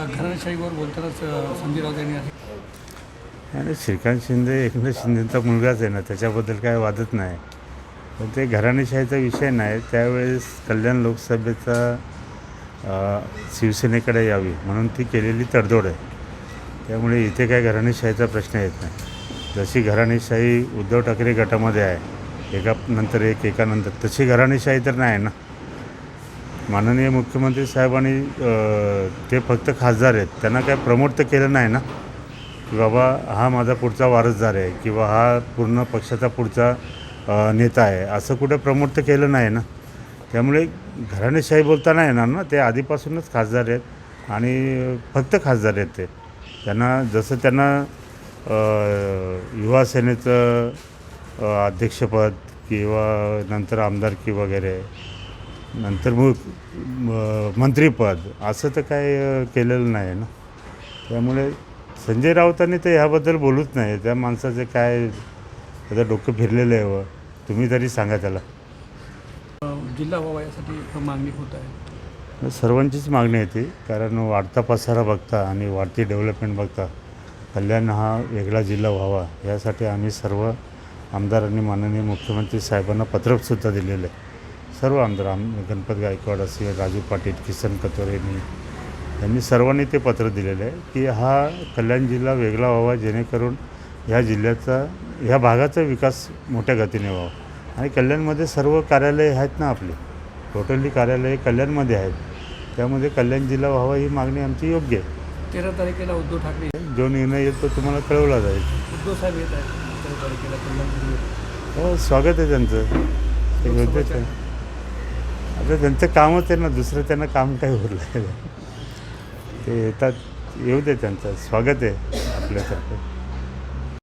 घराशाहीवर बोलतानाच संजय राऊत यांनी आणि श्रीकांत शिंदे एकनाथ शिंदेचा मुलगाच आहे ना त्याच्याबद्दल काय वादत नाही. पण ते घराणेशाहीचा विषय नाही त्यावेळेस कल्याण लोकसभेचा शिवसेनेकडे यावी म्हणून ती केलेली तडजोड आहे. त्यामुळे इथे काय घराणेशाहीचा प्रश्न येत नाही. जशी घराणेशाही उद्धव ठाकरे गटामध्ये आहे एका नंतर एक एकानंतर तशी घराणेशाही तर नाही ना. माननीय मुख्यमंत्री साहेबांनी ते फक्त खासदार आहेत त्यांना काय प्रमोट तर केलं नाही ना? की बाबा हा माझा पुढचा वारसदार आहे किंवा हा पूर्ण पक्षाचा पुढचा नेता आहे असं कुठं प्रमोट तर केलं नाही ना? त्यामुळे घराणेशाही बोलताना येणार ना? ते आधीपासूनच खासदार आहेत आणि फक्त खासदार आहेत ते. त्यांना जसं त्यांना युवा सेनेचं अध्यक्षपद किंवा नंतर आमदारकी वगैरे नंतर मग म- मंत्रीपद असं तर काय केलेलं नाही ना. त्यामुळे संजय राऊतांनी तर ह्याबद्दल बोलूच नाही. त्या माणसाचं काय त्याचं डोकं फिरलेलं आहे व. तुम्ही तरी सांगा त्याला. जिल्हा व्हावा यासाठी मागणी होत आहे. सर्वांचीच मागणी येते कारण वाढता पसारा बघता आणि वाढती डेव्हलपमेंट बघता कल्याण हा वेगळा जिल्हा व्हावा यासाठी आम्ही सर्व आमदारांनी माननीय मुख्यमंत्री साहेबांना पत्रसुद्धा दिलेलं आहे. सर्व आमदार आम गणपत गायकवाड असेल राजू पाटील किसन कतोरेंनी यांनी सर्वांनी ते पत्र दिलेलं आहे की हा कल्याण जिल्हा वेगळा व्हावा जेणेकरून ह्या जिल्ह्याचा ह्या भागाचा विकास मोठ्या गतीने व्हावा. आणि कल्याणमध्ये सर्व कार्यालये आहेत ना आपली? टोटली कार्यालये कल्याणमध्ये आहेत. त्यामध्ये कल्याण जिल्हा व्हावा ही मागणी आमची योग्य आहे. तेरा तारखेला उद्धव ठाकरे जो निर्णय येईल तो तुम्हाला कळवला जाईल. उद्धव साहेब येत आहेत. तेरा तारखेला कल्याण हो स्वागत आहे त्यांचं. ते बोलतेच आहे. आता त्यांचं कामच आहे ना दुसरं त्यांना काम काय उरलं ते येतात येऊ दे त्यांचं. स्वागत आहे आपल्यासारखं